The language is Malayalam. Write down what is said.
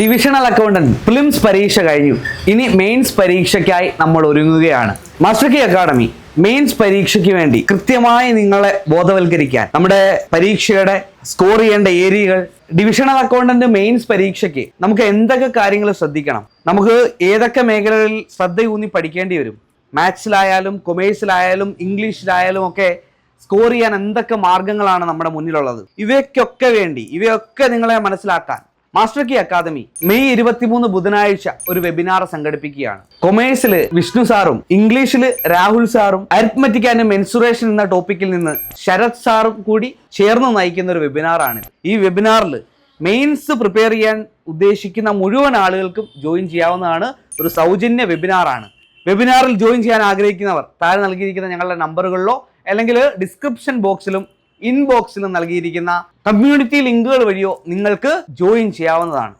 ഡിവിഷണൽ അക്കൗണ്ടന്റ് പ്രിലിംസ് പരീക്ഷ കഴിഞ്ഞു. ഇനി മെയിൻസ് പരീക്ഷയ്ക്കായി നമ്മൾ ഒരുങ്ങുകയാണ്. മാസ്റ്റർ കി അക്കാഡമി മെയിൻസ് പരീക്ഷയ്ക്ക് വേണ്ടി കൃത്യമായി നിങ്ങളെ ബോധവൽക്കരിക്കാൻ നമ്മുടെ പരീക്ഷയുടെ സ്കോർ ചെയ്യേണ്ട ഏരിയകൾ ഡിവിഷണൽ അക്കൗണ്ടന്റ് മെയിൻസ് പരീക്ഷയ്ക്ക് നമുക്ക് എന്തൊക്കെ കാര്യങ്ങൾ ശ്രദ്ധിക്കണം? നമുക്ക് ഏതൊക്കെ മേഖലകളിൽ ശ്രദ്ധയൂന്നി പഠിക്കേണ്ടി വരും? മാത്സിലായാലും കൊമേഴ്സിലായാലും ഇംഗ്ലീഷിലായാലും ഒക്കെ സ്കോർ ചെയ്യാൻ എന്തൊക്കെ മാർഗങ്ങളാണ് നമ്മുടെ മുന്നിലുള്ളത്? ഇവയ്ക്കൊക്കെ വേണ്ടി ഇവയൊക്കെ നിങ്ങളെ മനസ്സിലാക്കാൻ മാസ്റ്റർ കി അക്കാദമി മെയ് ഇരുപത്തിമൂന്ന് ബുധനാഴ്ച ഒരു വെബിനാർ സംഘടിപ്പിക്കുകയാണ്. കൊമേഴ്സിൽ വിഷ്ണു സാറും ഇംഗ്ലീഷിൽ രാഹുൽ സാറും അരിത്മറ്റിക് ആൻഡ് മെൻസുറേഷൻ എന്ന ടോപ്പിക്കിൽ നിന്ന് ശരത് സാറും കൂടി ചേർന്ന് നയിക്കുന്ന ഒരു വെബിനാറാണ് ഈ വെബിനാറിൽ മെയിൻസ് പ്രിപ്പയർ ചെയ്യാൻ ഉദ്ദേശിക്കുന്ന മുഴുവൻ ആളുകൾക്കും ജോയിൻ ചെയ്യാവുന്നതാണ് ഒരു സൗജന്യ വെബിനാറാണ് വെബിനാറിൽ ജോയിൻ ചെയ്യാൻ ആഗ്രഹിക്കുന്നവർ താഴെ നൽകിയിരിക്കുന്ന ഞങ്ങളുടെ നമ്പറുകളിലോ അല്ലെങ്കിൽ ഡിസ്ക്രിപ്ഷൻ ബോക്സിലും ഇൻബോക്സിലും നൽകിയിരിക്കുന്ന കമ്മ്യൂണിറ്റി ലിങ്കുകൾ വഴിയോ നിങ്ങൾക്ക് ജോയിൻ ചെയ്യാവുന്നതാണ്.